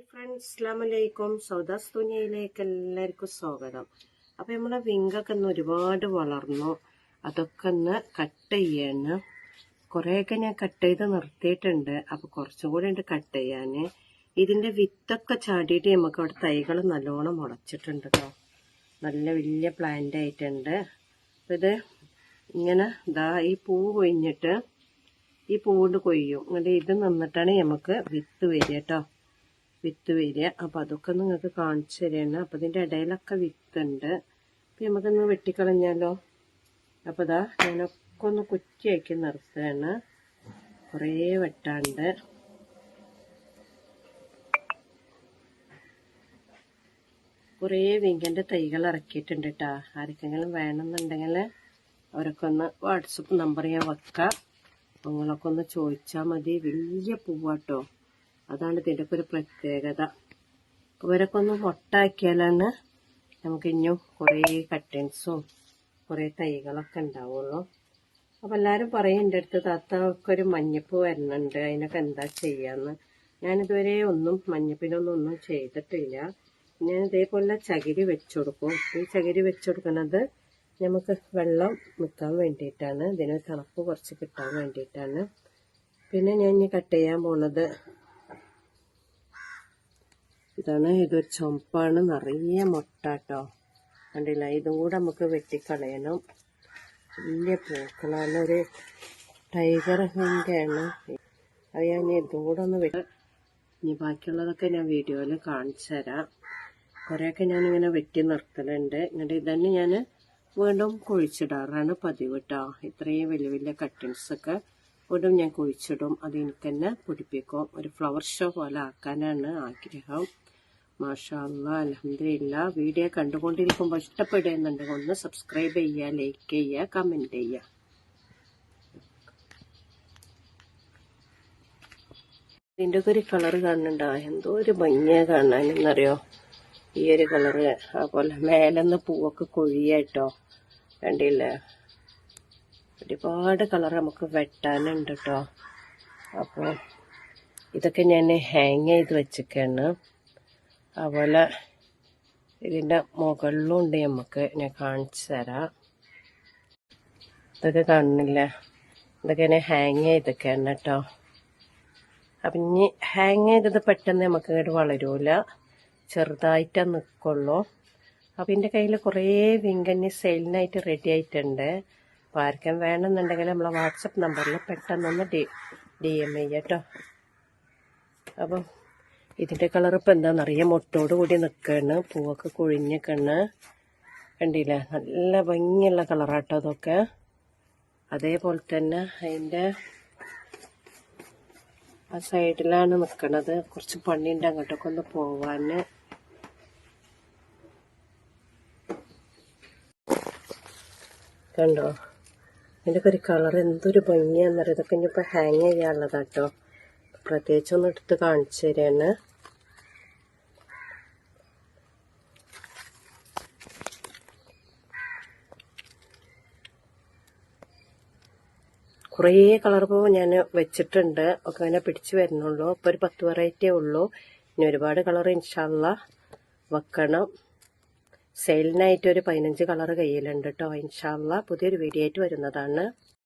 Hi friends അസ്ലാമലൈക്കും സൗദാസ് തുനിയയിലേക്ക് എല്ലാവർക്കും സ്വാഗതം. അപ്പോൾ നമ്മളെ വിങ്കൊക്കെ ഒന്ന് ഒരുപാട് വളർന്നു. അതൊക്കെ ഒന്ന് കട്ട് ചെയ്യാണ്. കുറേയൊക്കെ ഞാൻ കട്ട് ചെയ്ത് നിർത്തിയിട്ടുണ്ട്. അപ്പോൾ കുറച്ചും കൂടി ഉണ്ട് കട്ട് ചെയ്യാൻ ഇതിന്റെ വിത്തൊക്കെ ചാടിയിട്ട് നമുക്ക് അവിടെ തൈകൾ നല്ലോണം മുളച്ചിട്ടുണ്ട് കേട്ടോ നല്ല വലിയ പ്ലാന്റ് ആയിട്ടുണ്ട്. ഇത് ഇങ്ങനെ ദാ ഈ പൂ കൊഴിഞ്ഞിട്ട് ഈ പൂണ്ട് കൊയ്യും. അങ്ങനെ ഇത് നിന്നിട്ടാണ് നമുക്ക് വിത്ത് വരിക കേട്ടോ വിത്ത് വരിക. അപ്പം അതൊക്കെ നിങ്ങൾക്ക് കാണിച്ചു തരണം. അപ്പം ഇതിന്റെ ഇടയിലൊക്കെ വിത്തുണ്ട്. അപ്പം നമുക്കൊന്ന് വെട്ടിക്കളഞ്ഞാലോ? അപ്പോൾ ഇതാ ഞാനൊക്കെ ഒന്ന് കുറ്റിയാക്കി നിർത്തുകയാണ്. കുറേ വെട്ടാണ്ട്. കുറേ വിങ്കന്റെ തൈകൾ ഇറക്കിയിട്ടുണ്ട് കേട്ടോ ആർക്കെങ്കിലും വേണമെന്നുണ്ടെങ്കിൽ അവരൊക്കെ ഒന്ന് വാട്സപ്പ് നമ്പർ ഞാൻ വെക്കാം. നിങ്ങളൊക്കെ ഒന്ന് ചോദിച്ചാൽ മതി. വലിയ പൂവാട്ടോ അതാണ് ഇതിന്റെ ഒക്കെ ഒരു പ്രത്യേകത. ഇവരൊക്കെ ഒന്ന് മൊട്ടാക്കിയാലാണ് നമുക്ക് ഇനിയും കുറേ കട്ടൻസും കുറേ തൈകളൊക്കെ ഉണ്ടാവുള്ളൂ. അപ്പം എല്ലാവരും പറയും എന്റെ അടുത്ത് താത്തക്ക് ഒരു മഞ്ഞപ്പ് വരുന്നുണ്ട് അതിനൊക്കെ എന്താ ചെയ്യാന്ന്? ഞാനിതുവരെ ഒന്നും മഞ്ഞപ്പിനൊന്നും ഒന്നും ചെയ്തിട്ടില്ല. ഞാൻ ഇതേപോലെ ചകിരി വെച്ചു കൊടുക്കും ഈ ചകിരി വെച്ചുകൊടുക്കുന്നത് നമുക്ക് വെള്ളം നിൽക്കാൻ വേണ്ടിയിട്ടാണ്. ഇതിന് തണുപ്പ് കുറച്ച് കിട്ടാൻ വേണ്ടിയിട്ടാണ്. പിന്നെ ഞാൻ ഇനി കട്ട് ചെയ്യാൻ പോണത് ഇതാണ് ഇതൊരു ചുമപ്പാണ് നിറയെ മുട്ട കേട്ടോ കണ്ടില്ല? ഇതും കൂടെ നമുക്ക് വെട്ടിക്കളയണം. വലിയ പൂക്കളാണ്. ഒരു ടൈഗർ ഹിന്റെയാണ് അത് ഞാൻ ഇതും കൂടെ ഒന്ന് വെട്ടി ഇനി ബാക്കിയുള്ളതൊക്കെ ഞാൻ വീഡിയോയിൽ കാണിച്ചു തരാം. കുറേയൊക്കെ ഞാനിങ്ങനെ വെട്ടി നിർത്തലുണ്ട്. എന്നിട്ട് ഇതന്നെ ഞാൻ വീണ്ടും കുഴിച്ചിടാറാണ് പതിവ് കേട്ടോ ഇത്രയും വലിയ വലിയ കട്ടിങ്സൊക്കെ വീണ്ടും ഞാൻ കുഴിച്ചിടും. അത് എനിക്ക് തന്നെ പിടിപ്പിക്കും. ഒരു ഫ്ലവർ ഷോ പോലെ ആക്കാനാണ് ആഗ്രഹം. മാഷാ അല്ലാ അലഹമില്ല വീഡിയോ കണ്ടുകൊണ്ടിരിക്കുമ്പോൾ ഇഷ്ടപ്പെടുന്നുണ്ടെങ്കിൽ ഒന്ന് സബ്സ്ക്രൈബ് ചെയ്യുക ലൈക്ക് ചെയ്യുക കമന്റ് ചെയ്യുക. ഇതിന്റെ ഒക്കെ ഒരു കളർ കാണുന്നുണ്ടോ? എന്തോ ഒരു ഭംഗിയാ കാണാനെന്നറിയോ? ഈ ഒരു കളറ് അതുപോലെ മേലെന്ന് പൂവൊക്കെ കൊഴിയാട്ടോ കണ്ടില്ലേ? ഒരുപാട് കളർ നമുക്ക് വെട്ടാനുണ്ട് കേട്ടോ. അപ്പോൾ ഇതൊക്കെ ഞാൻ ഹാങ് ചെയ്ത് വെച്ചൊക്കെയാണ് അതുപോലെ ഇതിന്റെ മുകളിലും ഉണ്ട് നമുക്ക് ഞാൻ കാണിച്ചു തരാം. ഇതൊക്കെ കാണുന്നില്ല ഇതൊക്കെ ഞാൻ ഹാങ് ചെയ്തൊക്കെയാണ് കേട്ടോ അപ്പം ഇനി ഹാങ് ചെയ്തത് പെട്ടെന്ന് നമുക്ക് ഇങ്ങോട്ട് വളരൂല. ചെറുതായിട്ടേ നിൽക്കുള്ളൂ അപ്പം എന്റെ കയ്യിൽ കുറേ വിങ്കന്നി സെയിലിനായിട്ട് റെഡി ആയിട്ടുണ്ട്. അപ്പോൾ ആർക്കും വേണമെന്നുണ്ടെങ്കിൽ നമ്മളെ വാട്സപ്പ് നമ്പറിൽ പെട്ടെന്നൊന്ന് ഡി ഡി എം ചെയ്യട്ടോ അപ്പം ഇതിന്റെ കളർ ഇപ്പം എന്താണെന്നറിയാം മുട്ടോട് കൂടി നിൽക്കുകയാണ് പൂവൊക്കെ കൊഴിഞ്ഞിക്കണ്. കണ്ടില്ലേ? നല്ല ഭംഗിയുള്ള കളറാട്ടോ അതൊക്കെ. അതേപോലെ തന്നെ അതിന്റെ ആ സൈഡിലാണ് നിൽക്കണത് കുറച്ച് പണിയുണ്ട് അങ്ങോട്ടൊക്കെ ഒന്ന് പോവാൻ കണ്ടോ? ഇതിന്റെ ഒരു കളർ എന്തൊരു ഭംഗിയാണെന്നറിയാം? ഇതൊക്കെ ഇനിയിപ്പോൾ ഹാങ് ചെയ്യാനുള്ളതാട്ടോ. പ്രത്യേകിച്ച് ഒന്ന് എടുത്ത് കാണിച്ചു തരാണ്. കുറേ കളർ പൂ ഞാൻ വെച്ചിട്ടുണ്ട്. ഒക്കെ ഇങ്ങനെ പിടിച്ചു വരുന്നുള്ളൂ. ഇപ്പോൾ ഒരു പത്ത് വെറൈറ്റിയേ ഉള്ളൂ. ഇനി ഒരുപാട് കളർ ഇൻഷാല്ല വെക്കണം. സെയിലിനായിട്ട് ഒരു പതിനഞ്ച് കളർ കയ്യിലുണ്ട് കേട്ടോ ഇൻഷാല്ല പുതിയൊരു വീഡിയോ ആയിട്ട് വരുന്നതാണ്.